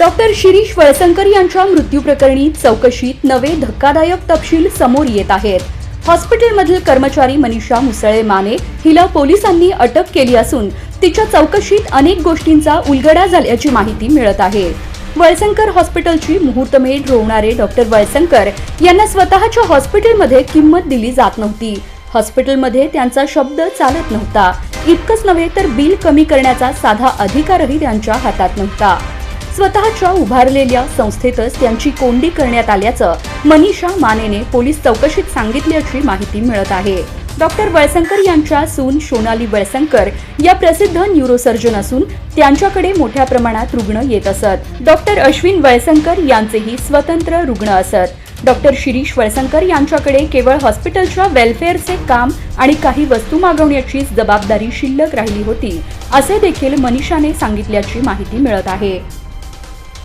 Doctor Shirish Walsankar यांच्या मृत्यू प्रकरणी चौकशीत नवे धक्कादायक तपशील समोर येत आहेत. हॉस्पिटलमधील कर्मचारी मनीषा मुसळे माने हिला पोलिसांनी अटक केली असून तिच्या चौकशीत अनेक गोष्टींचा उलगडा झाल्याची माहिती मिळत आहे. वळसंकर हॉस्पिटलची मुहूर्तमेढ रोवणारे डॉक्टर वळसंकर यांना स्वतःच्या हॉस्पिटलमध्ये किंमत दिली जात नव्हती. हॉस्पिटलमध्ये त्यांचा शब्द चालत नव्हता. इतकंच नव्हे तर बिल कमी करण्याचा साधा अधिकारही त्यांच्या हातात नव्हता. स्वतःच्या उभारलेल्या संस्थेतच त्यांची कोंडी करण्यात आल्याचं मनीषा मानेने पोलीस चौकशीत सांगितल्याची माहिती मिळत आहे. डॉक्टर वळसंकर यांच्या सून सोनाली वळसंकर या प्रसिद्ध न्यूरोसर्जन असून त्यांच्याकडे मोठ्या प्रमाणात रुग्ण येत असत. डॉक्टर अश्विन वळसंकर यांचेही स्वतंत्र रुग्ण असत. डॉक्टर शिरीष वळसंकर यांच्याकडे केवळ हॉस्पिटलच्या वेलफेअरचे काम आणि काही वस्तू मागवण्याची जबाबदारी शिल्लक राहिली होती असे देखील मनीषाने सांगितल्याची माहिती मिळत आहे.